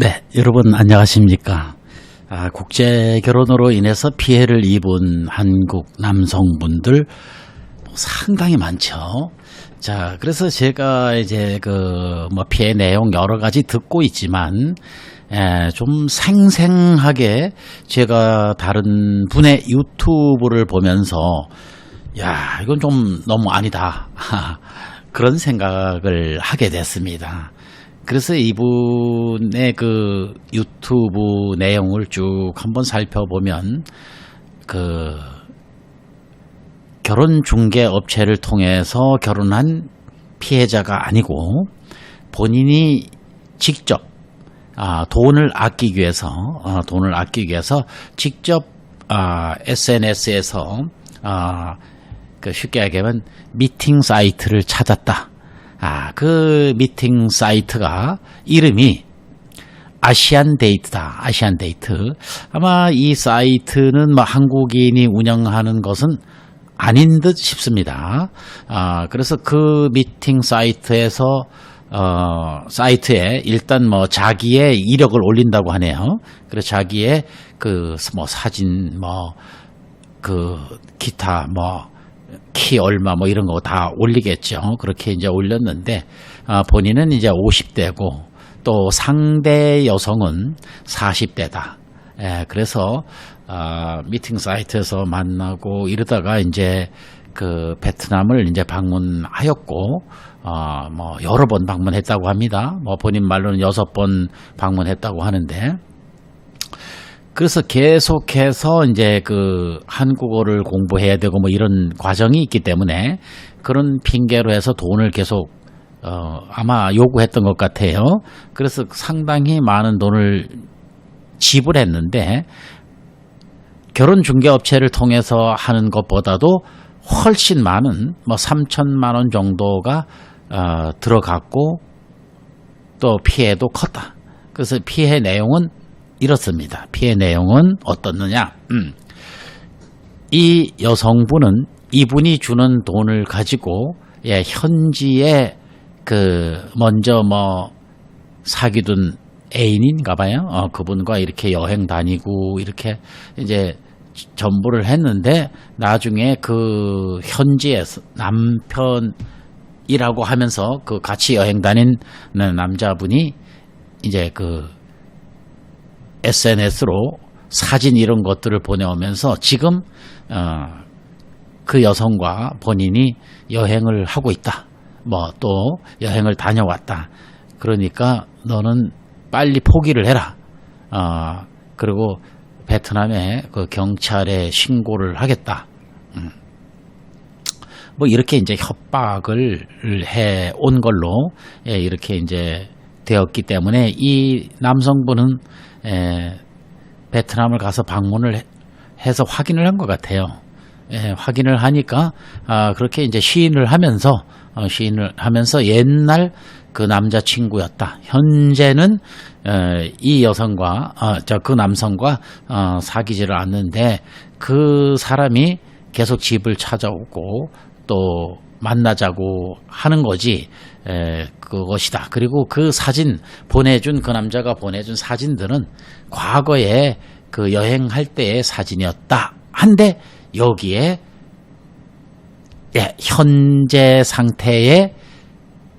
네, 여러분 안녕하십니까? 아, 국제 결혼으로 인해서 피해를 입은 한국 남성분들 상당히 많죠. 자, 그래서 제가 이제 그 뭐 피해 내용 여러 가지 듣고 있지만 에, 좀 생생하게 제가 다른 분의 유튜브를 보면서 야, 이건 좀 너무 아니다. 그런 생각을 하게 됐습니다. 그래서 이분의 그 유튜브 내용을 쭉 한번 살펴보면 그 결혼 중개 업체를 통해서 결혼한 피해자가 아니고 본인이 직접 아, 돈을 아끼기 위해서 아, 돈을 아끼기 위해서 직접 아, SNS에서 아, 그 쉽게 얘기하면 미팅 사이트를 찾았다. 아, 그 미팅 사이트가 이름이 아시안 데이트다. 아시안 데이트. 아마 이 사이트는 뭐 한국인이 운영하는 것은 아닌 듯 싶습니다. 아, 그래서 그 미팅 사이트에서 어, 사이트에 일단 뭐 자기의 이력을 올린다고 하네요. 그래서 자기의 그 뭐 사진 뭐 그 기타 뭐 키 얼마 뭐 이런 거 다 올리겠죠. 그렇게 이제 올렸는데 아, 본인은 이제 50대고 또 상대 여성은 40대다. 예, 그래서 아, 미팅 사이트에서 만나고 이러다가 이제 그 베트남을 이제 방문하였고 어, 뭐 여러 번 방문했다고 합니다. 뭐 본인 말로는 여섯 번 방문했다고 하는데 그래서 계속해서 이제 그 한국어를 공부해야 되고 뭐 이런 과정이 있기 때문에 그런 핑계로 해서 돈을 계속 어, 아마 요구했던 것 같아요. 그래서 상당히 많은 돈을 지불했는데 결혼 중개 업체를 통해서 하는 것보다도 훨씬 많은 뭐 3천만 원 정도가 어, 들어갔고 또 피해도 컸다. 그래서 피해 내용은 이렇습니다. 피해 내용은 어떻느냐? 음. 이 여성분은 이분이 주는 돈을 가지고 예, 현지에 그 먼저 뭐 사귀던 애인인가 봐요. 어, 그분과 이렇게 여행 다니고 이렇게 이제 전부를 했는데 나중에 그 현지에서 남편이라고 하면서 그 같이 여행 다니는 남자분이 이제 그 SNS로 사진 이런 것들을 보내오면서 지금 어, 그 여성과 본인이 여행을 하고 있다. 뭐 또 여행을 다녀왔다. 그러니까 너는 빨리 포기를 해라. 어, 그리고 베트남에 그 경찰에 신고를 하겠다. 음. 뭐 이렇게 이제 협박을 해 온 걸로 예, 이렇게 이제 되었기 때문에 이 남성분은 에, 베트남을 가서 방문을 해- 해서 확인을 한 것 같아요. 예, 확인을 하니까 아, 그렇게 이제 시인을 하면서 어, 시인을 하면서 옛날 그 남자 친구였다. 현재는 어, 이 여성과 어, 저그 남성과 어, 사귀지를 않는데 그 사람이 계속 집을 찾아오고 또 만나자고 하는 거지 에, 그것이다. 그리고 그 사진 보내준 그 남자가 보내준 사진들은 과거에 그 여행할 때의 사진이었다. 한데 여기에 예, 현재 상태의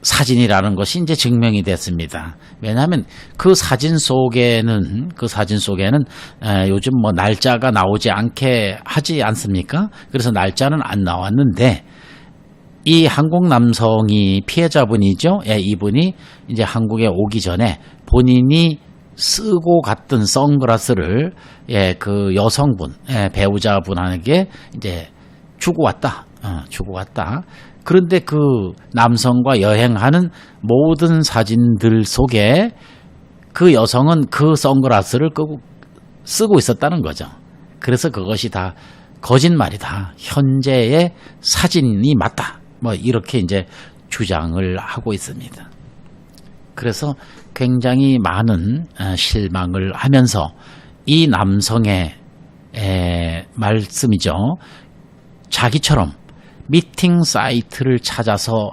사진이라는 것이 이제 증명이 됐습니다. 왜냐하면 그 사진 속에는 그 사진 속에는 에, 요즘 뭐 날짜가 나오지 않게 하지 않습니까? 그래서 날짜는 안 나왔는데 이 한국 남성이 피해자분이죠. 예, 이분이 이제 한국에 오기 전에 본인이 쓰고 갔던 선글라스를 예, 그 여성분, 예, 배우자분에게 이제 주고 왔다. 어, 주고 왔다. 그런데 그 남성과 여행하는 모든 사진들 속에 그 여성은 그 선글라스를 끄고 쓰고 있었다는 거죠. 그래서 그것이 다 거짓말이다. 현재의 사진이 맞다. 뭐 이렇게 이제 주장을 하고 있습니다. 그래서 굉장히 많은 어, 실망을 하면서 이 남성의 에, 말씀이죠. 자기처럼 미팅 사이트를 찾아서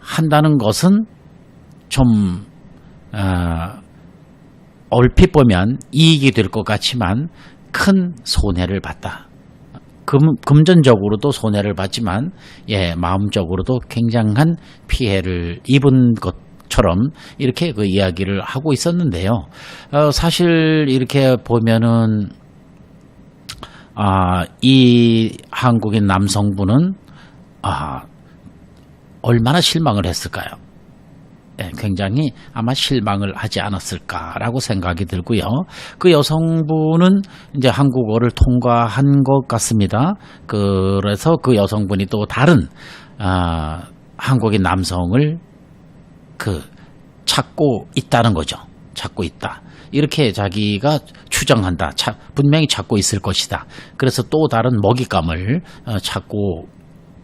한다는 것은 좀 어, 얼핏 보면 이익이 될 것 같지만 큰 손해를 봤다. 금, 금전적으로도 손해를 봤지만 예 마음적으로도 굉장한 피해를 입은 것 처럼 이렇게 그 이야기를 하고 있었는데요. 어, 사실 이렇게 보면은 아, 이 한국인 남성분은 아, 얼마나 실망을 했을까요? 예, 굉장히 아마 실망을 하지 않았을까라고 생각이 들고요. 그 여성분은 이제 한국어를 통과한 것 같습니다. 그래서 그 여성분이 또 다른 아, 한국인 남성을 그 찾고 있다는 거죠. 찾고 있다. 이렇게 자기가 추정한다. 차- 분명히 찾고 있을 것이다. 그래서 또 다른 먹잇감을 어, 찾고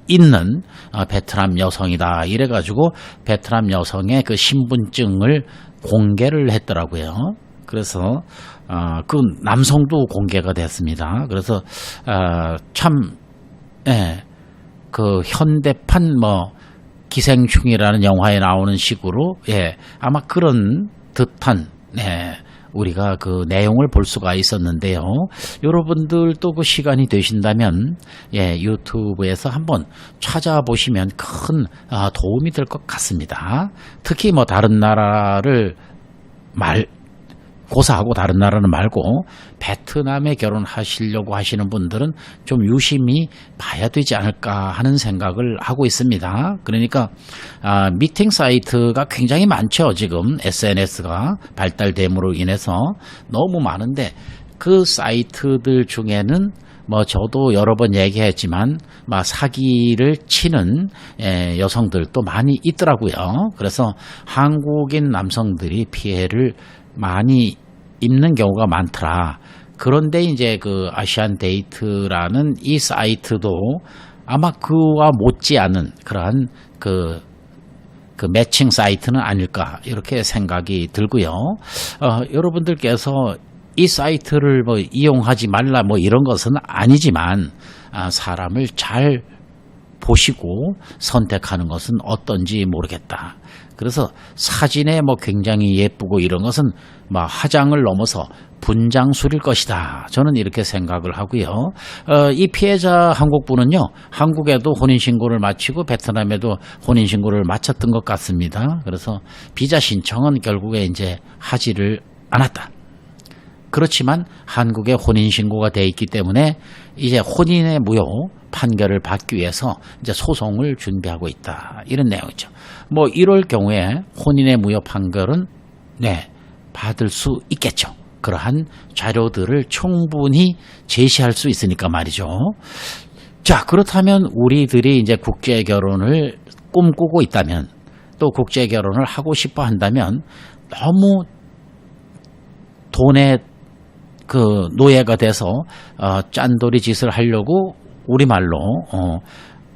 있는 어, 베트남 여성이다. 이래 가지고 베트남 여성의 그 신분증을 공개를 했더라고요. 그래서 어, 그 남성도 공개가 됐습니다. 그래서 어, 참 예, 그 현대판 뭐 기생충이라는 영화에 나오는 식으로 예 아마 그런 듯한 네 우리가 그 내용을 볼 수가 있었는데요. 여러분들도 그 시간이 되신다면 예 유튜브에서 한번 찾아보시면 큰 아, 도움이 될 것 같습니다. 특히 뭐 다른 나라를 말 고사하고 다른 나라는 말고 베트남에 결혼하시려고 하시는 분들은 좀 유심히 봐야 되지 않을까 하는 생각을 하고 있습니다. 그러니까 아, 미팅 사이트가 굉장히 많죠. 지금 SNS가 발달됨으로 인해서 너무 많은데 그 사이트들 중에는 뭐 저도 여러 번 얘기했지만 막 사기를 치는 에, 여성들도 많이 있더라고요. 그래서 한국인 남성들이 피해를 많이 입는 경우가 많더라. 그런데 이제 그 아시안 데이트라는 이 사이트도 아마 그와 못지않은 그러한 그, 그 매칭 사이트는 아닐까 이렇게 생각이 들고요. 어, 여러분들께서 이 사이트를 뭐 이용하지 말라 뭐 이런 것은 아니지만 아, 사람을 잘 보시고 선택하는 것은 어떤지 모르겠다. 그래서 사진에 뭐 굉장히 예쁘고 이런 것은 막 화장을 넘어서 분장술일 것이다. 저는 이렇게 생각을 하고요. 어, 이 피해자 한국분은요, 한국에도 혼인신고를 마치고 베트남에도 혼인신고를 마쳤던 것 같습니다. 그래서 비자 신청은 결국에 이제 하지를 않았다. 그렇지만 한국에 혼인신고가 돼 있기 때문에 이제 혼인의 무효 판결을 받기 위해서 이제 소송을 준비하고 있다. 이런 내용이죠. 뭐 이럴 경우에 혼인의 무효 판결은 네, 받을 수 있겠죠. 그러한 자료들을 충분히 제시할 수 있으니까 말이죠. 자, 그렇다면 우리들이 이제 국제 결혼을 꿈꾸고 있다면 또 국제 결혼을 하고 싶어 한다면 너무 돈에 그 노예가 돼서 어, 짠돌이 짓을 하려고 우리말로 어,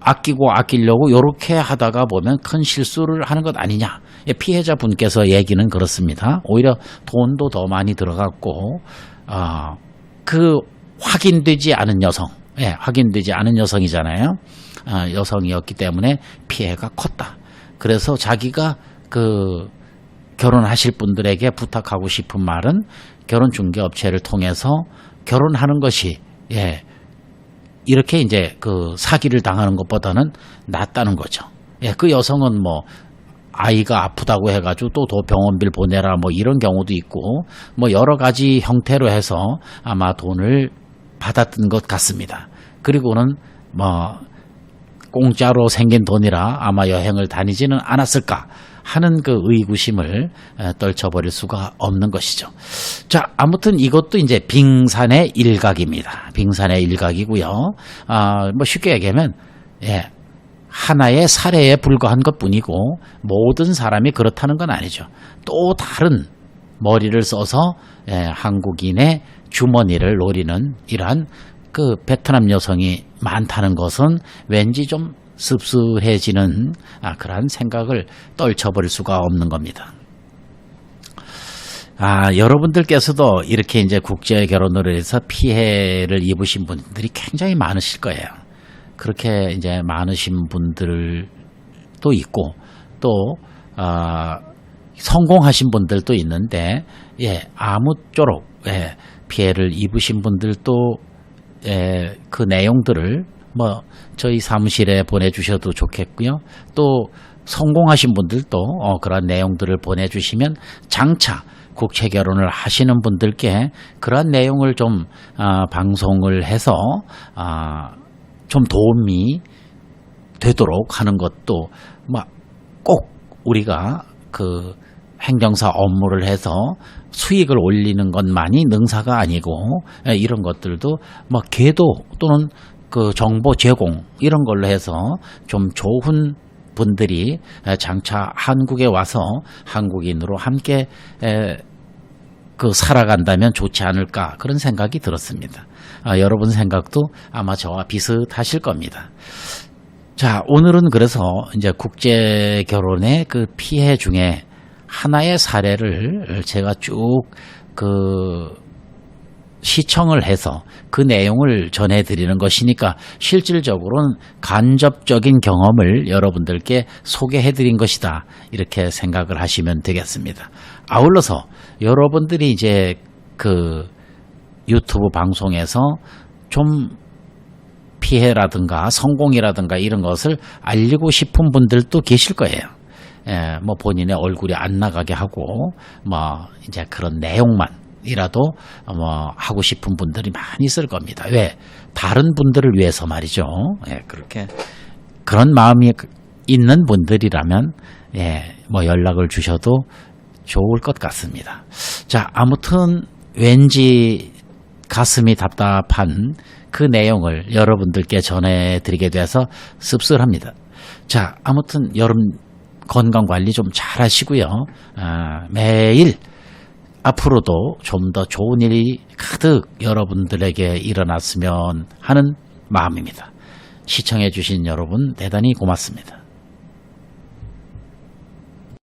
아끼고 아끼려고 이렇게 하다가 보면 큰 실수를 하는 것 아니냐. 예, 피해자 분께서 얘기는 그렇습니다. 오히려 돈도 더 많이 들어갔고 어, 그 확인되지 않은 여성, 예, 확인되지 않은 여성이잖아요. 아, 여성이었기 때문에 피해가 컸다. 그래서 자기가 그 결혼하실 분들에게 부탁하고 싶은 말은 결혼 중개 업체를 통해서 결혼하는 것이 예 이렇게 이제 그 사기를 당하는 것보다는 낫다는 거죠. 예, 그 여성은 뭐 아이가 아프다고 해가지고 또 더 병원비를 보내라 뭐 이런 경우도 있고 뭐 여러 가지 형태로 해서 아마 돈을 받았던 것 같습니다. 그리고는 뭐 공짜로 생긴 돈이라 아마 여행을 다니지는 않았을까 하는 그 의구심을 에, 떨쳐버릴 수가 없는 것이죠. 자, 아무튼 이것도 이제 빙산의 일각입니다. 빙산의 일각이고요. 아, 뭐 쉽게 얘기하면 예. 하나의 사례에 불과한 것 뿐이고 모든 사람이 그렇다는 건 아니죠. 또 다른 머리를 써서 예, 한국인의 주머니를 노리는 이러한 그 베트남 여성이 많다는 것은 왠지 좀 씁쓸해지는 아, 그러한 생각을 떨쳐버릴 수가 없는 겁니다. 아, 여러분들께서도 이렇게 이제 국제 결혼을 해서 피해를 입으신 분들이 굉장히 많으실 거예요. 그렇게 이제 많으신 분들도 있고 또 아, 성공하신 분들도 있는데 예, 아무쪼록 예, 피해를 입으신 분들도 예, 그 내용들을 뭐 저희 사무실에 보내주셔도 좋겠고요. 또 성공하신 분들도 어, 그런 내용들을 보내주시면 장차 국채 결혼을 하시는 분들께 그러한 내용을 좀 아, 방송을 해서 아, 좀 도움이 되도록 하는 것도 막 꼭 우리가 그 행정사 업무를 해서 수익을 올리는 것만이 능사가 아니고 예, 이런 것들도 뭐 계도 또는 그 정보 제공 이런 걸로 해서 좀 좋은 분들이 에, 장차 한국에 와서 한국인으로 함께 에, 그 살아간다면 좋지 않을까 그런 생각이 들었습니다. 아, 여러분 생각도 아마 저와 비슷하실 겁니다. 자, 오늘은 그래서 이제 국제 결혼의 그 피해 중에 하나의 사례를 제가 쭉그 시청을 해서 그 내용을 전해드리는 것이니까 실질적으로는 간접적인 경험을 여러분들께 소개해드린 것이다. 이렇게 생각을 하시면 되겠습니다. 아울러서 여러분들이 이제 그 유튜브 방송에서 좀 피해라든가 성공이라든가 이런 것을 알리고 싶은 분들도 계실 거예요. 예, 뭐 본인의 얼굴이 안 나가게 하고 뭐 이제 그런 내용만 이라도 뭐 하고 싶은 분들이 많이 있을 겁니다. 왜? 다른 분들을 위해서 말이죠. 예, 그렇게 그런 마음이 있는 분들이라면 예, 뭐 연락을 주셔도 좋을 것 같습니다. 자, 아무튼 왠지 가슴이 답답한 그 내용을 여러분들께 전해드리게 돼서 씁쓸합니다. 자, 아무튼 여름 건강 관리 좀 잘 하시고요. 아, 매일 앞으로도 좀 더 좋은 일이 가득 여러분들에게 일어났으면 하는 마음입니다. 시청해주신 여러분 대단히 고맙습니다.